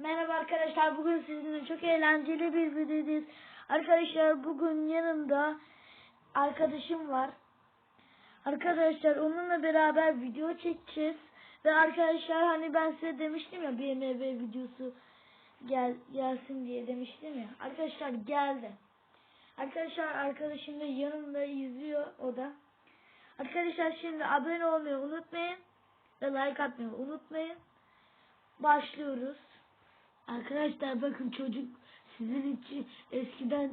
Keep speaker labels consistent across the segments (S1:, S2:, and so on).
S1: Merhaba arkadaşlar. Bugün sizinle çok eğlenceli bir videodayız. Arkadaşlar bugün yanımda arkadaşım var. Arkadaşlar onunla beraber video çekeceğiz. Ve arkadaşlar hani ben size demiştim ya BMW videosu gel gelsin diye demiştim ya. Arkadaşlar geldi. Arkadaşlar arkadaşım da yanımda izliyor o da. Arkadaşlar şimdi abone olmayı unutmayın. Ve like atmayı unutmayın. Başlıyoruz.
S2: Arkadaşlar bakın çocuk sizin için eskiden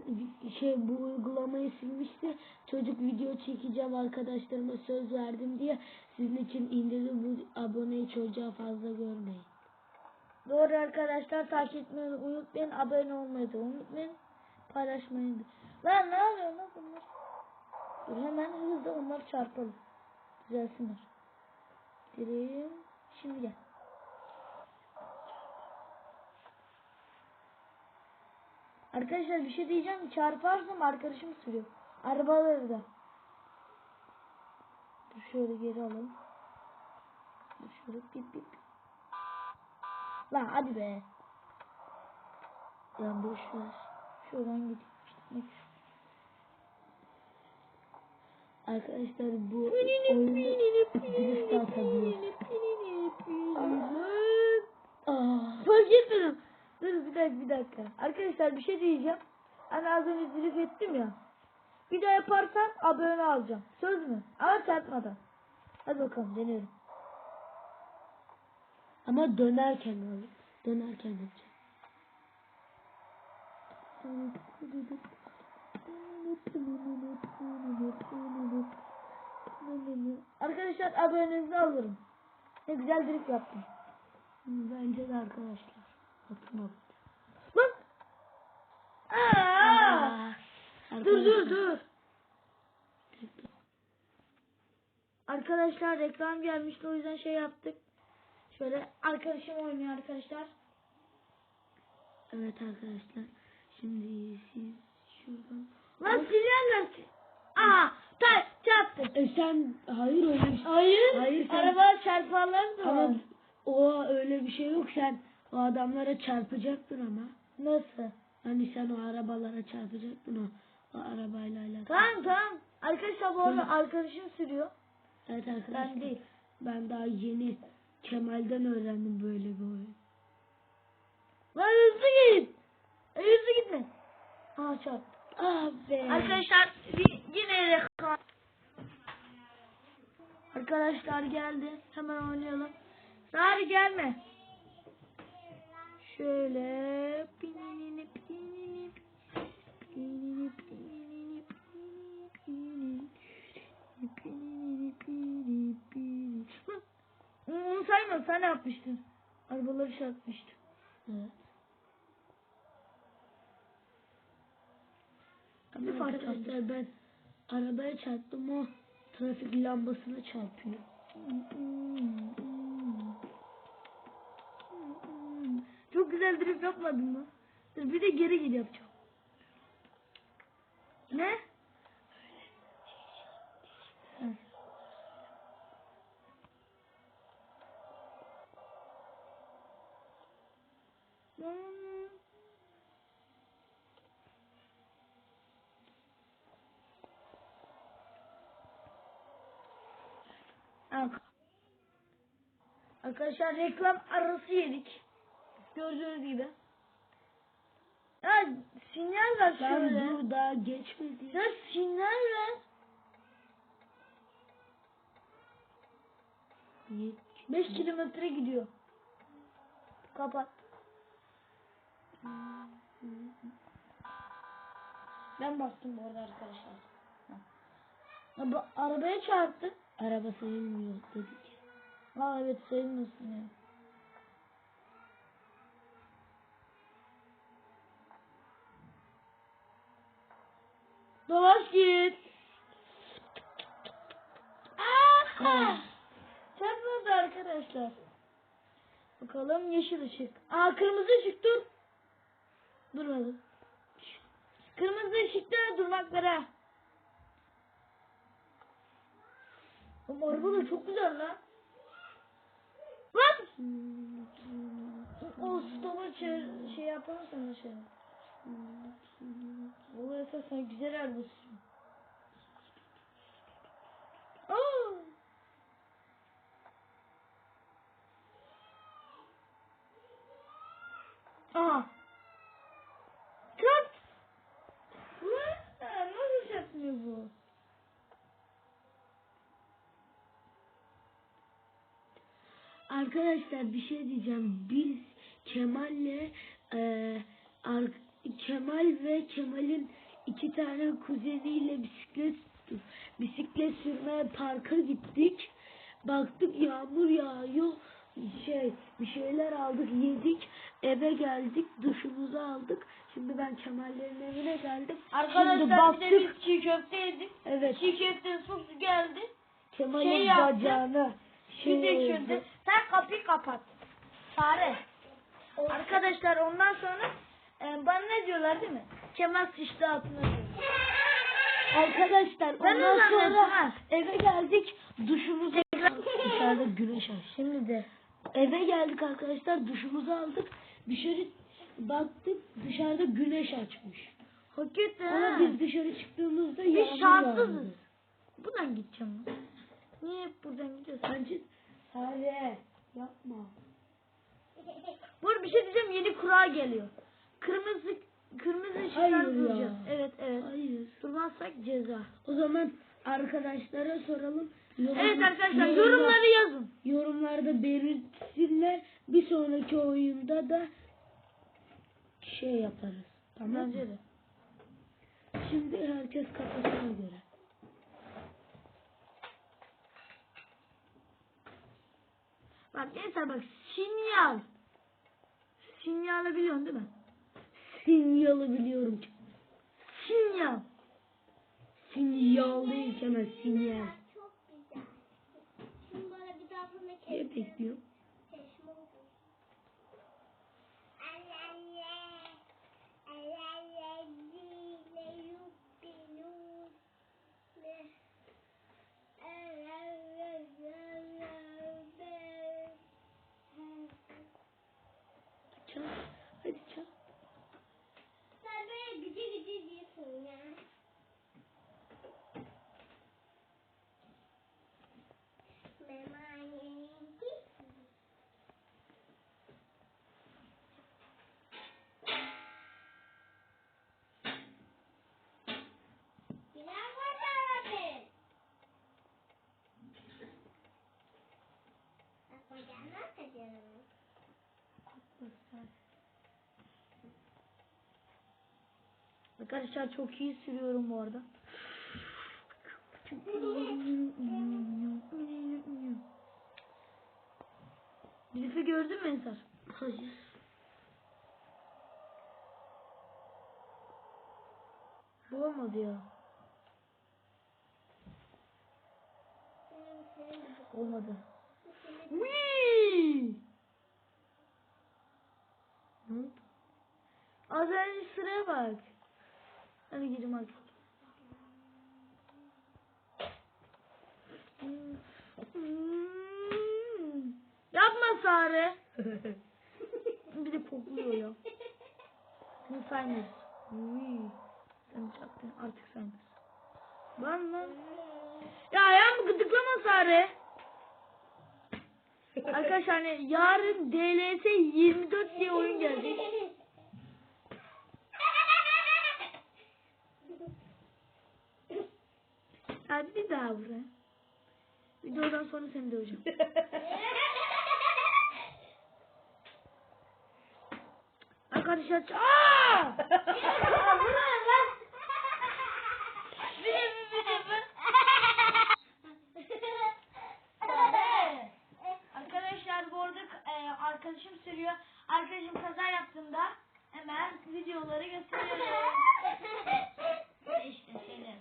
S2: şey bu uygulamayı silmişti. Çocuk video çekeceğim arkadaşlarıma söz verdim diye sizin için indirdi bu aboneyi çocuğa fazla görmeyin.
S1: Doğru arkadaşlar takip etmeyi unutmayın. Abone olmayı da unutmayın. Paylaşmayı da. Lan ne yapıyorsun lan bunlar? Dur hemen hızlı onları çarpalım. Düzelsinler. Gireyim. Şimdi gel. Arkadaşlar bir şey diyeceğim. Çarparsam arkadaşım sürüyor. Arabaları da. Dur şöyle geri alalım. Dur şöyle pip pip. Lan hadi be. Lan boş ver. Şuradan gideyim.
S2: Arkadaşlar bu oyunda drift de atabiliyor.
S1: Fark etmedim. Dur bir dakika bir dakika. Arkadaşlar bir şey diyeceğim. Hani az önce drift ettim ya. Bir daha yaparsam abone alacağım. Söz mü? Ama çarpmadan. Hadi bakalım deniyorum.
S2: Ama dönerken olur. Dönerken yapacağım.
S1: Arkadaşlar abonenizi alırım. Ne güzel drift yaptım.
S2: Bence de arkadaşlar. Atma.
S1: Lan! Aa! Dur dur dur. Arkadaşlar reklam gelmişti o yüzden şey yaptık. Şöyle arkadaşım oynuyor arkadaşlar.
S2: Evet arkadaşlar. Şimdi siz şuradan.
S1: Lan silahlar. Aa, tay çarptı.
S2: E sen hayır öyle bir şey.
S1: Hayır.
S2: Hayır, sen-
S1: Araba çarparlar da
S2: Ama
S1: var.
S2: o öyle bir şey yok sen o adamlara çarpacaktın ama.
S1: Nasıl?
S2: Hani sen o arabalara çarpacaktın o, o arabayla alakalı.
S1: Tamam tamam. Arkadaşlar bu arada arkadaşım sürüyor.
S2: Evet arkadaşlar.
S1: Ben değil.
S2: Ben daha yeni Kemal'den öğrendim böyle bir oyun.
S1: Lan hızlı git. E, hızlı gitme. Aa çarptı.
S2: Ah be.
S1: Arkadaşlar y- yine reklam. Arkadaşlar geldi. Hemen oynayalım. Sari gelme. Şöyle pinini pinini pinini pinini pinini pinini pinini pinini Onu sayma sen yapmıştın. Arabaları çarpmıştın.
S2: Evet.
S1: Bir
S2: Ama
S1: fark
S2: arkadaşlar ben arabaya çarptım o trafik lambasına çarpıyor.
S1: Çok güzel drift yapmadın mı? Dur bir de geri geri yapacağım. Ne? Arkadaşlar reklam arası yedik. Gördüğünüz gibi. Ya sinyal ver
S2: Ben
S1: şöyle.
S2: dur daha geçmedi.
S1: Ya sinyal ver. 5 kilometre gidiyor. Kapat. Ben bastım bu arada arkadaşlar. Bu arabaya çarptı.
S2: Araba sayılmıyor dedik.
S1: Aa evet sayılmasın ya. Dolaş git. Aa!
S2: Ah.
S1: Çarpmadı arkadaşlar. Bakalım yeşil ışık. Aa kırmızı ışık dur. Durmadı. Kırmızı ışıkta durmaklara. Ama araba da çok güzel lan. Lan! O stop Bunu çevir, şey yapalım sana şey. Bu esas sen güzel. Aa! Aha. Ulan nasıl çatmıyor bu?
S2: Arkadaşlar bir şey diyeceğim. Biz Kemal'le e, Kemal ve Kemal'in iki tane kuzeniyle bisiklet bisiklet sürmeye parka gittik. Baktık yağmur yağıyor. Şey bir şeyler aldık yedik eve geldik duşumuzu aldık. Şimdi ben Kemal'lerin evine geldim. Şimdi
S1: Arkadaşlar bir de
S2: baktık.
S1: biz çiğ köfte yedik.
S2: Evet.
S1: Çiğ köftenin sosu geldi.
S2: Kemal'in
S1: şey yaptı.
S2: bacağına şey
S1: Bir de
S2: oldu.
S1: şurada. Sen kapıyı kapat. Fare. Arkadaşlar ondan sonra e, bana ne diyorlar değil mi? Kemal sıçtı altına.
S2: Arkadaşlar
S1: Ben
S2: ondan sonra eve geldik duşumuzu dışarıda güneş açtı.
S1: Şimdi de.
S2: Eve geldik arkadaşlar duşumuzu aldık. Dışarı baktık dışarıda güneş açmış.
S1: Hakikaten
S2: Ama biz dışarı çıktığımızda
S1: Biz
S2: yağmur
S1: şanssızız.
S2: yağdı.
S1: Buradan gideceğim. ben. Niye hep buradan gidiyorsun?
S2: Bence Sare yapma.
S1: Bu arada bir şey diyeceğim yeni kura geliyor. Kırmızı kırmızı ışıklar
S2: Hayır ya.
S1: duracağız. Evet evet.
S2: Hayır.
S1: Durmazsak ceza.
S2: O zaman arkadaşlara soralım. Yorum-
S1: Evet arkadaşlar
S2: yorumlar-
S1: yorumları yazın.
S2: yorumlarda belirtsinler. Bir sonraki oyunda da şey yaparız. Tamam mı?
S1: Bence de.
S2: Şimdi herkes kafasına göre.
S1: Bak mesela bak sinyal. Sinyalı biliyorsun değil mi?
S2: Sinyalı biliyorum.
S1: Sinyal.
S2: Sinyal değil Kemal sinyal.
S3: Çok güzel. Şimdi bana bir daha bunu
S2: Niye
S3: atacağım.
S1: Arkadaşlar çok iyi sürüyorum bu arada. Elif'i gördün mü Ensar?
S2: Hayır.
S1: Bu olmadı ya. Olmadı. Whee! Ne oldu? Az önce sıraya bak. Hadi gidelim. Hmm. Yapma Sare. Bir de kokluyor ya. Bunu saymıyoruz. Uy. Sen çaktın artık saymıyoruz. Lan lan. Ya ayağımı gıdıklama Sare. Arkadaşlar hani yarın DLS 24 diye oyun gelecek. Hadi bir daha buraya. Videodan sonra seni döveceğim. Arkadaşlar aaa! Arkadaşlar bu arada e, arkadaşım sürüyor. Arkadaşım kaza yaptığında hemen videoları gösteriyorum. işte şeyler.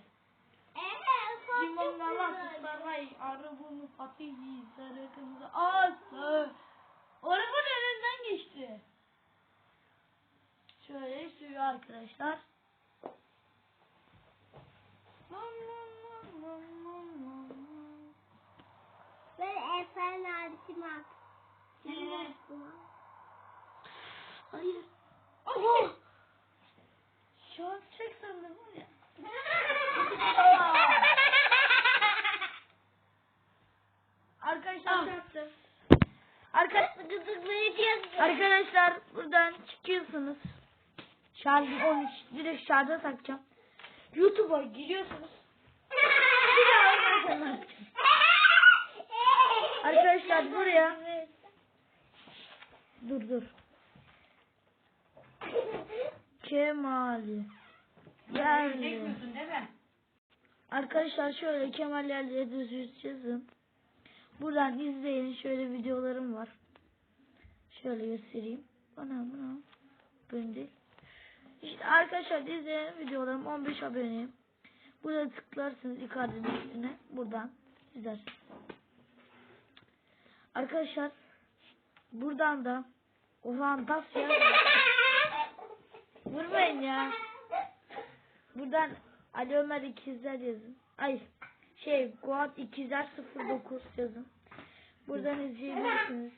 S1: Limonlarla saray, arabamı patizi, sarı kırmızı aslı. Arabanın önünden geçti. Şöyle sürüyor arkadaşlar.
S3: Ben abisini at.
S1: Evet.
S2: Ay
S1: Hayır. Oh. Şu an çek sandım var ya. Arkadaşlar çarptı. Arka- Arkadaşlar buradan çıkıyorsunuz. Şarj 13. Direkt şarja takacağım. YouTube'a giriyorsunuz. Bir daha. Arkadaşlar buraya dur dur. Kemali. Yerli.
S4: Çekmiyorsun değil mi?
S1: Arkadaşlar şöyle Kemal Yerli'ye düz yazın. Buradan izleyin. Şöyle videolarım var. Şöyle göstereyim. Bana bana. Böyle değil. İşte arkadaşlar izleyin videolarım 15 aboneyim. Burada tıklarsınız Icardi'nin üstüne. Buradan izlersiniz. Arkadaşlar buradan da o fantasya vurmayın ya. Buradan Ali Ömer ikizler yazın. Ay şey Guat ikizler 09 yazın. Buradan izleyebilirsiniz.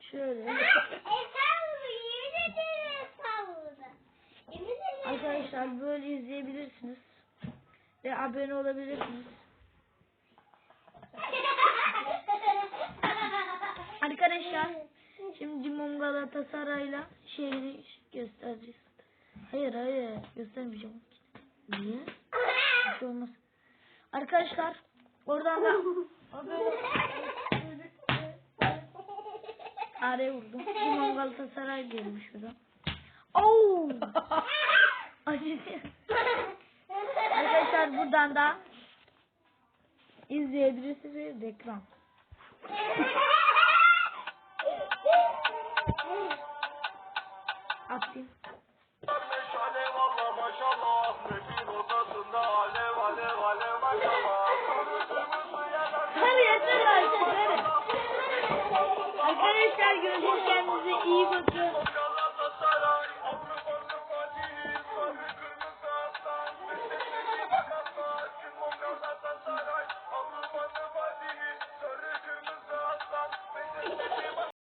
S1: Şöyle. Arkadaşlar böyle izleyebilirsiniz. Ve abone olabilirsiniz. Arkadaşlar şimdi Dimon Galatasaray'la şehri göstereceğiz. Hayır hayır göstermeyeceğim.
S2: Niye?
S1: Bir şey olmaz. Arkadaşlar oradan da araya vurdum. Dimon Galatasaray diyelim şurada. Oo! Acı. Arkadaşlar buradan da izleyebilirsiniz reklam. Atayım. Arkadaşlar görüşürüz kendinize iyi bakın.